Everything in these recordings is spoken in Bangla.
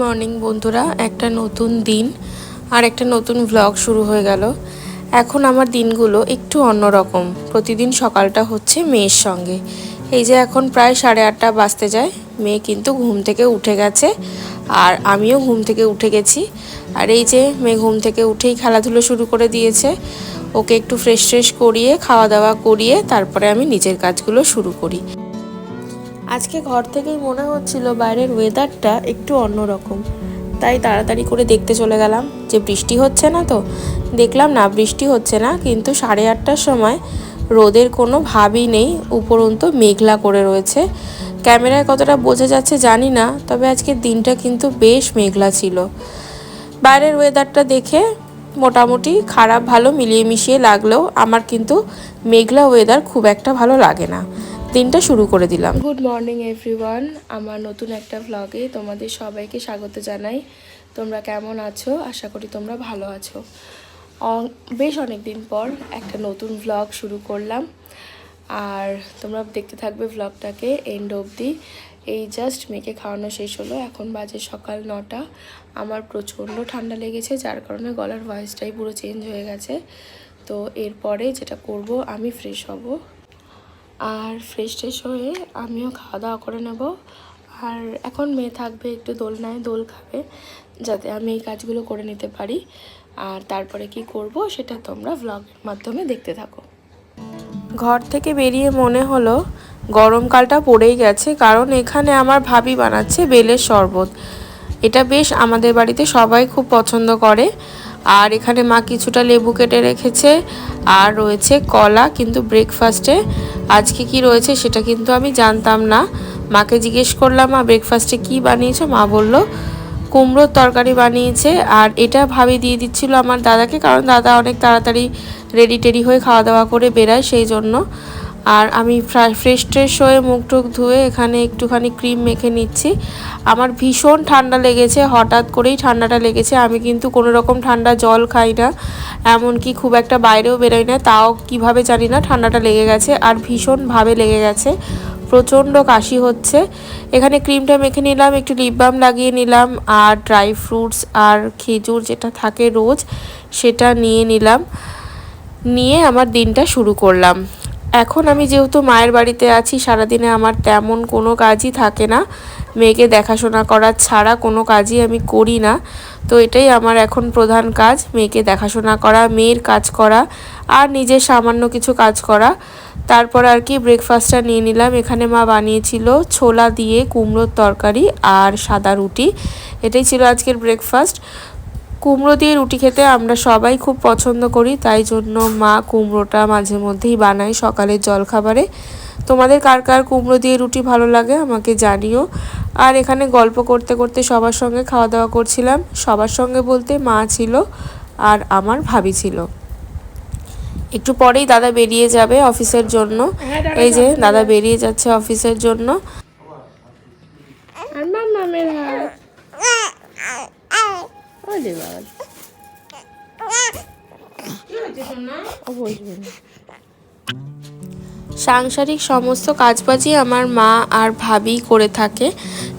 মর্নিং বন্ধুরা। একটা নতুন দিন আর একটা নতুন ভ্লগ শুরু হয়ে গেল। এখন আমার দিনগুলো একটু অন্যরকম। প্রতিদিন সকালটা হচ্ছে মেয়ের সঙ্গে। এই যে এখন প্রায় সাড়ে আটটা বাজতে যায়। মেয়ে কিন্তু ঘুম থেকে উঠে গেছে আর আমিও ঘুম থেকে উঠে গেছি। আর এই যে মেয়ে ঘুম থেকে উঠেই খেলাধুলো শুরু করে দিয়েছে। ওকে একটু ফ্রেশ ফ্রেশ করিয়ে খাওয়া দাওয়া করিয়ে তারপরে আমি নিজের কাজগুলো শুরু করি। আজকে ঘর থেকেই মনে হচ্ছিল বাইরের ওয়েদারটা একটু অন্যরকম। তাই তাড়াতাড়ি করে দেখতে চলে গেলাম যে বৃষ্টি হচ্ছে না তো। দেখলাম না, বৃষ্টি হচ্ছে না, কিন্তু সাড়ে আটটার সময় রোদের কোনো ভাবই নেই, উপরন্ত মেঘলা করে রয়েছে। ক্যামেরায় কতটা বোঝা যাচ্ছে জানি না, তবে আজকের দিনটা কিন্তু বেশ মেঘলা ছিল। বাইরের ওয়েদারটা দেখে মোটামুটি খারাপ ভালো মিলিয়ে মিশিয়ে লাগলেও আমার কিন্তু মেঘলা ওয়েদার খুব একটা ভালো লাগে না। দিনটা শুরু করে দিলাম। গুড মর্নিং এভরিওয়ান আমার নতুন একটা ভ্লগে তোমাদের সবাইকে স্বাগত জানাই। তোমরা কেমন আছো? আশা করি তোমরা ভালো আছো। বেশ অনেক দিন পর একটা নতুন ভ্লগ শুরু করলাম। আর তোমরা দেখতে থাকবে ভ্লগটাকে এন্ড অবধি। এই জাস্ট মেয়েকে খাওয়ানো শেষ হলো। এখন বাজে সকাল নটা। আমার প্রচণ্ড ঠান্ডা লেগেছে, যার কারণে গলার ভয়েসটাই পুরো চেঞ্জ হয়ে গেছে। তো এরপরে যেটা করব, আমি ফ্রেশ হব। আর ফ্রেশ ট্রেশ হয়ে আমিও খাওয়া দাওয়া করে নেব। আর এখন মেয়ে থাকবে একটু দোলনায়, দোল খাবে, যাতে আমি এই কাজগুলো করে নিতে পারি। আর তারপরে কি করব সেটা তোমরা ভ্লগের মাধ্যমে দেখতে থাকো। ঘর থেকে বেরিয়ে মনে হলো গরমকালটা পড়েই গেছে, কারণ এখানে আমার ভাবি বানাচ্ছে বেলের শরবত। এটা বেশ আমাদের বাড়িতে সবাই খুব পছন্দ করে। আর এখানে মা কিছুটা লেবু কেটে রেখেছে, আর রয়েছে কলা কিন্তু ব্রেকফাস্টে আজকে কি রয়েছে সেটা কিন্তু আমি জানতাম না। মাকে জিজ্ঞেস করলাম, মা ব্রেকফাস্টে কি বানিয়েছো? মা বলল, কুমড়োর তরকারি বানিয়েছে। আর এটা ভাবি দিয়ে দিচ্ছিল আমার দাদাকে, কারণ দাদা অনেক তাড়াতাড়ি রেডি টেডি হয়ে খাওয়া দাওয়া করে বেরায় সেই জন্য। আর আমি ফ্রেশ ট্রেশ হয়ে মুখ টুক ধুয়ে এখানে একটুখানি ক্রিম মেখে নিচ্ছি। আমার ভীষণ ঠান্ডা লেগেছে, হঠাৎ করেই ঠান্ডাটা লেগেছে। আমি কিন্তু কোনো রকম ঠান্ডা জল খাই না, এমনকি খুব একটা বাইরেও বেরোই না, তাও কীভাবে জানি না ঠান্ডাটা লেগে গেছে আর ভীষণভাবে লেগে গেছে। প্রচণ্ড কাশি হচ্ছে। এখানে ক্রিমটা মেখে নিলাম, একটু লিপ বাম লাগিয়ে নিলাম, আর ড্রাই ফ্রুটস আর খেজুর যেটা থাকে রোজ, সেটা নিয়ে নিলাম। নিয়ে আমার দিনটা শুরু করলাম। এখন আমি যেহেতু মায়ের বাড়িতে আছি, সারাদিনে আমার তেমন কোনো কাজই থাকে না। মেয়েকে দেখাশোনা করা ছাড়া কোনো কাজই আমি করি না। তো এটাই আমার এখন প্রধান কাজ, মেয়েকে দেখাশোনা করা, মেয়ের কাজ করা, আর নিজের সামান্য কিছু কাজ করা। তারপর আর কি ব্রেকফাস্টটা নিয়ে নিলাম। এখানে মা বানিয়েছিল ছোলা দিয়ে কুমড়োর তরকারি আর সাদা রুটি। এটাই ছিল আজকের ব্রেকফাস্ট কুমড়ো দিয়ে রুটি খেতে আমরা সবাই খুব পছন্দ করি তাই জন্য মা কুমড়োটা মাঝে মধ্যেই বানায় সকালের জলখাবারে। তোমাদের কার কার কুমড়ো দিয়ে রুটি ভালো লাগে আমাকে জানিও। আর এখানে গল্প করতে করতে সবার সঙ্গে খাওয়া দাওয়া করছিলাম। সবার সঙ্গে বলতে মা ছিল আর আমার ভাবি ছিল। একটু পরেই দাদা বেরিয়ে যাবে অফিসের জন্য। এই যে দাদা বেরিয়ে যাচ্ছে অফিসের জন্য। আর মামের সাংসারিক সমস্ত কাজবাজই আমার মা আর ভাবি করে থাকে।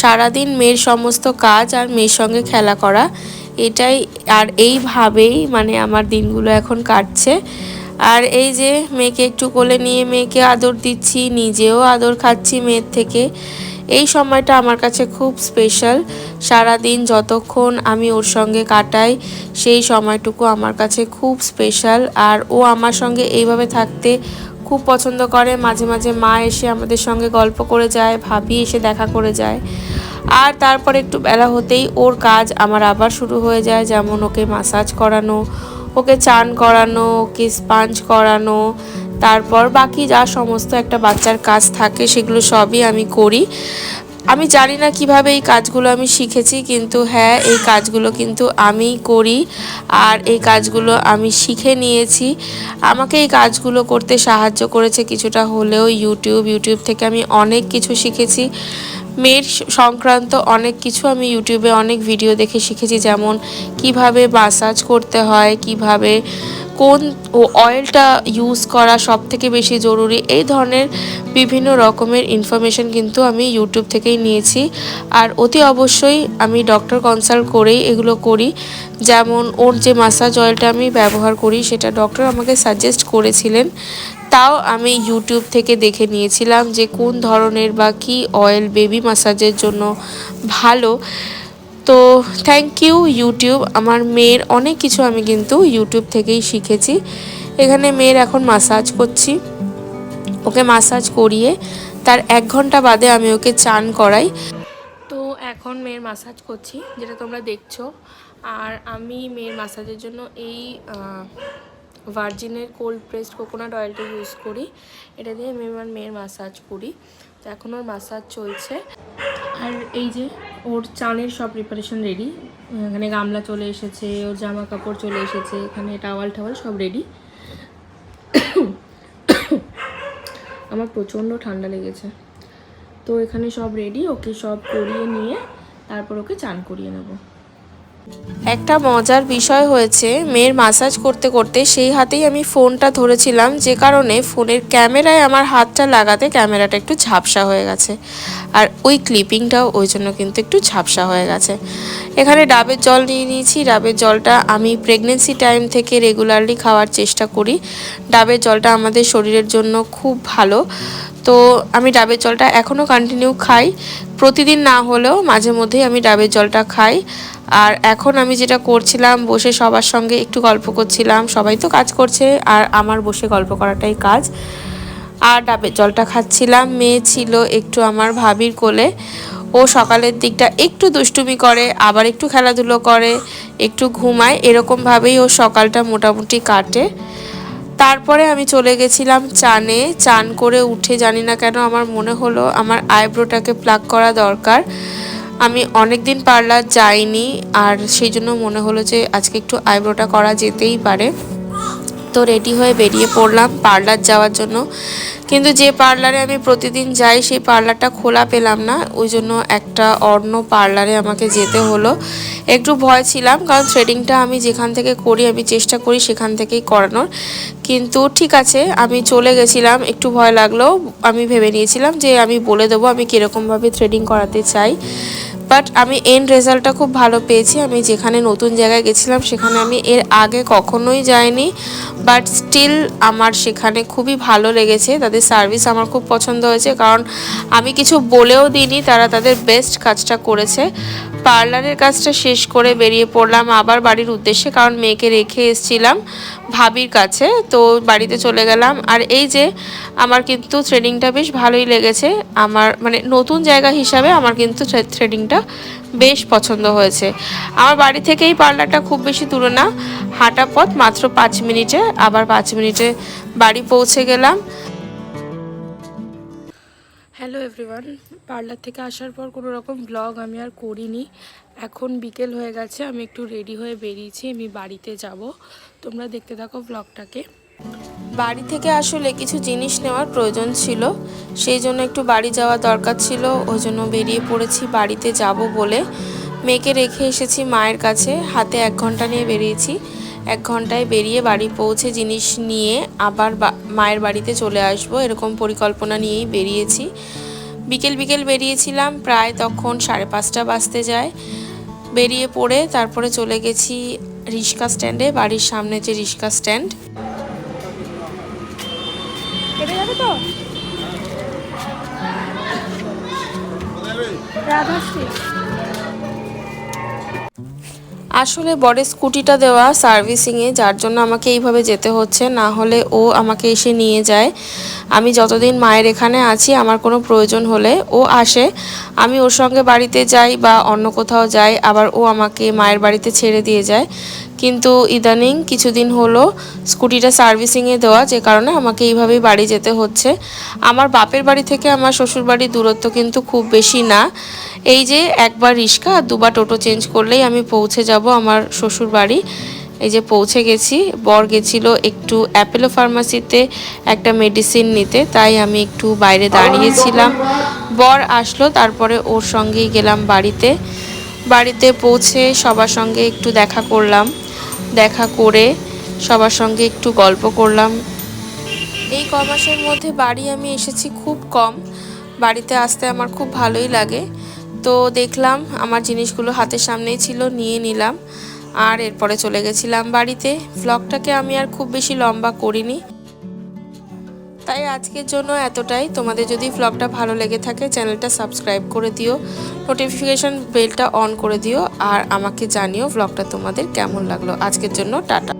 সারাদিন মেয়ের সমস্ত কাজ আর মেয়ের সঙ্গে খেলা করা। এটাই আর এইভাবেই মানে আমার দিনগুলো এখন কাটছে। আর এই যে মেয়েকে একটু কোলে নিয়ে মেয়েকে আদর দিচ্ছি, নিজেও আদর খাচ্ছি মেয়ের থেকে। এই সময়টা আমার কাছে খুব স্পেশাল সারাদিন যতক্ষণ আমি ওর সঙ্গে কাটাই, সেই সময়টুকু আমার কাছে খুব স্পেশাল আর ও আমার সঙ্গে এইভাবে থাকতে খুব পছন্দ করে। মাঝে মাঝে মা এসে আমাদের সঙ্গে গল্প করে যায়, ভাবি এসে দেখা করে যায়। আর তারপর একটু বেলা হতেই ওর কাজ আমার আবার শুরু হয়ে যায়, যেমন ওকে মাসাজ করানো, ওকে চান করানো, ওকে স্পাঞ্জ করানো। তারপর বাকি যা সমস্ত একটা বাচ্চার কাজ থাকে সেগুলো সবই আমি করি। আমি জানি না কীভাবে এই কাজগুলো আমি শিখেছি, কিন্তু হ্যাঁ এই কাজগুলো কিন্তু আমিই করি আর এই কাজগুলো আমি শিখে নিয়েছি। আমাকে এই কাজগুলো করতে সাহায্য করেছে কিছুটা হলেও ইউটিউব ইউটিউব থেকে আমি অনেক কিছু শিখেছি। মেয়ের সংক্রান্ত অনেক কিছু আমি ইউটিউবে অনেক ভিডিও দেখে শিখেছি, যেমন কীভাবে মাসাজ করতে হয়, কীভাবে কোন অয়েলটা ইউজ করা সব থেকে বেশি জরুরি, এই ধরনের বিভিন্ন রকমের ইনফরমেশন কিন্তু আমি ইউটিউব থেকেই নিয়েছি। আর অতি অবশ্যই আমি ডক্টর কনসাল্ট করেই এগুলো করি। যেমন ওর যে মাসাজ অয়েলটা আমি ব্যবহার করি, সেটা ডক্টর আমাকে সাজেস্ট করেছিলেন। তাও আমি ইউটিউব থেকে দেখে নিয়েছিলাম যে কোন ধরনের বা কী অয়েল বেবি মাসাজের জন্য ভালো। তো থ্যাংক ইউ ইউটিউব আমার মেয়ের অনেক কিছু আমি কিন্তু ইউটিউব থেকেই শিখেছি। এখানে মেয়ের এখন মাসাজ করছি। ওকে মাসাজ করিয়ে তার এক ঘণ্টা বাদে আমি ওকে চান করাই। তো এখন মেয়ের মাসাজ করছি, যেটা তোমরা দেখছ। আর আমি মেয়ের মাসাজের জন্য এই ভার্জিনের কোল্ড প্রেসড কোকোনাট অয়েলটা ইউজ করি। এটা দিয়ে আমি আমার মেয়ের মাসাজ করি। তো এখন ওর মাসাজ চলছে। আর এই যে ওর চানের সব প্রিপারেশন রেডি এখানে গামলা চলে এসেছে, ওর জামা কাপড় চলে এসেছে, এখানে টাওয়াল টাওয়াল সব রেডি আমার প্রচণ্ড ঠান্ডা লেগেছে। তো এখানে সব রেডি ওকে সব করিয়ে নিয়ে তারপর ওকে চান করিয়ে নেব। একটা মজার বিষয় হয়েছে, মেয়ের মাসাজ করতে করতে সেই হাতেই আমি ফোনটা ধরেছিলাম, যে কারণে ফোনের ক্যামেরায় আমার হাতটা লাগাতে ক্যামেরাটা একটু ঝাপসা হয়ে গেছে। আর ওই ক্লিপিংটাও ওই জন্য কিন্তু একটু ঝাপসা হয়ে গেছে। এখানে ডাবের জল নিয়ে নিয়েছি, ডাবের জলটা আমি প্রেগনেন্সি টাইম থেকে রেগুলারলি খাওয়ার চেষ্টা করি। ডাবের জলটা আমাদের শরীরের জন্য খুব ভালো। তো আমি ডাবের জলটা এখনও কন্টিনিউ খাই। প্রতিদিন না হলেও মাঝে মধ্যেই আমি ডাবের জলটা খাই। আর এখন আমি যেটা করছিলাম, বসে সবার সঙ্গে একটু গল্প করছিলাম। সবাই তো কাজ করছে, আর আমার বসে গল্প করাটাই কাজ। আর ডাবের জলটা খাচ্ছিলাম, মেয়ে ছিল একটু আমার ভাবির কোলে। ও সকালের দিকটা একটু দুষ্টুমি করে, আবার একটু খেলাধুলো করে, একটু ঘুমায়। এরকমভাবেই ও সকালটা মোটামুটি কাটে। তারপরে আমি চলে গেছিলাম চানে। চান করে উঠে জানি না কেন আমার মনে হলো আমার আইব্রোটাকে প্লাক করা দরকার। আমি অনেক দিন পার্লার যাইনি, আর সেই জন্য মনে হলো যে আজকে একটু আইব্রোটা করা যেতেই পারে। তো রেডি হয়ে বেরিয়ে পড়লাম পার্লার যাওয়ার জন্য। কিন্তু যে পার্লারে আমি প্রতিদিন যাই, সেই পার্লারটা খোলা পেলাম না। ওই জন্য একটা অন্য পার্লারে আমাকে যেতে হলো। একটু ভয় ছিলাম, কারণ থ্রেডিংটা আমি যেখান থেকে করি, আমি চেষ্টা করি সেখান থেকেই করানোর। কিন্তু ঠিক আছে, আমি চলে গেছিলাম, একটু ভয় লাগলেও আমি ভেবে নিয়েছিলাম যে আমি বলে দেবো আমি কীরকমভাবে থ্রেডিং করাতে চাই। বাট আমি এন্ড রেজাল্টটা খুব ভালো পেয়েছি। আমি যেখানে নতুন জায়গায় গেছিলাম, সেখানে আমি এর আগে কখনোই যাইনি। বাট স্টিল আমার সেখানে খুবই ভালো লেগেছে। তাদের সার্ভিস আমার খুব পছন্দ হয়েছে। কারণ আমি কিছু বলেও দিইনি, তারা তাদের বেস্ট কাজটা করেছে। পার্লারের কাজটা শেষ করে বেরিয়ে পড়লাম আবার বাড়ির উদ্দেশ্যে, কারণ মেয়েকে রেখে এসেছিলাম ভাবির কাছে। তো বাড়িতে চলে গেলাম। আর এই যে, আমার কিন্তু থ্রেডিংটা বেশ ভালোই লেগেছে। আমার মানে নতুন জায়গা হিসাবে আমার কিন্তু থ্রেডিংটা বেশ পছন্দ হয়েছে। আমার বাড়ি থেকেই পার্লারটা খুব বেশি দূরে না। হাঁটা পথ মাত্র পাঁচ মিনিটে, আবার পাঁচ মিনিটে বাড়ি পৌঁছে গেলাম। হ্যালো এভরিওয়ান পার্লার থেকে আসার পর কোনো রকম ব্লগ আমি আর করিনি। এখন বিকেল হয়ে গেছে, আমি একটু রেডি হয়ে বেরিয়েছি, আমি বাড়িতে যাব। তোমরা দেখতে থাকো ব্লগটাকে বাড়ি থেকে আসলে কিছু জিনিস নেওয়ার প্রয়োজন ছিল, সেই জন্য একটু বাড়ি যাওয়া দরকার ছিল, ওই জন্য বেরিয়ে পড়েছি, বাড়িতে যাব বলে। মেয়েকে রেখে এসেছি মায়ের কাছে, হাতে এক ঘণ্টা নিয়ে বেরিয়েছি। এক ঘন্টায় বেরিয়ে বাড়ি পৌঁছে জিনিস নিয়ে আবার মায়ের বাড়িতে চলে আসব, এরকম পরিকল্পনা নিয়েই বেরিয়েছি। বিকেল বিকেল বেরিয়েছিলাম, প্রায় তখন সাড়ে পাঁচটা বাজতে যায়। বেরিয়ে পড়ে তারপরে চলে গেছি রিক্সা স্ট্যান্ডে, বাড়ির সামনে যে রিক্সা স্ট্যান্ড। রাধাশ্রী আসলে বড় স্কুটিটা দেওয়া সার্ভিসিংয়ে, যার জন্য আমাকে এইভাবে যেতে হচ্ছে, না হলে ও আমাকে এসে নিয়ে যায়। আমি যতদিন মায়ের এখানে আছি, আমার কোনো প্রয়োজন হলে ও আসে। আমি ওর সঙ্গে বাড়িতে যাই বা অন্য কোথাও যাই, আবার ও আমাকে মায়ের বাড়িতে ছেড়ে দিয়ে যায়। কিন্তু ইদানিং কিছুদিন হলো স্কুটিটা সার্ভিসিংয়ে দেওয়া, যে কারণে আমাকে এইভাবেই বাড়ি যেতে হচ্ছে। আমার বাপের বাড়ি থেকে আমার শ্বশুর বাড়ির দূরত্ব কিন্তু খুব বেশি না। এই যে একবার রিক্সা আর দুবার টোটো চেঞ্জ করলেই আমি পৌঁছে যাব আমার শ্বশুর বাড়ি এই যে পৌঁছে গেছি, বর গেছিল একটু অ্যাপেলো ফার্মাসিতে একটা মেডিসিন নিতে, তাই আমি একটু বাইরে দাঁড়িয়েছিলাম। বর আসলো, তারপরে ওর সঙ্গেই গেলাম বাড়িতে। বাড়িতে পৌঁছে সবার সঙ্গে একটু দেখা করলাম। দেখা করে সবার সঙ্গে একটু গল্প করলাম। এই ক মাসের মধ্যে বাড়ি আমি এসেছি খুব কম। বাড়িতে আসতে আমার খুব ভালোই লাগে। তো দেখলাম আমার জিনিসগুলো হাতের সামনেই ছিল, নিয়ে নিলাম। আর এরপরে চলে গেছিলাম বাড়িতে। ভ্লগটাকে আমি আর খুব বেশি লম্বা করিনি। তাই আজকের জন্য এতটাই। তোমাদের যদি ভ্লগটা ভালো লেগে থাকে, চ্যানেলটা সাবস্ক্রাইব করে দিও নোটিফিকেশান বেলটা অন করে দিও, আর আমাকে জানিও ভ্লগটা তোমাদের কেমন লাগল। আজকের জন্য টাটা।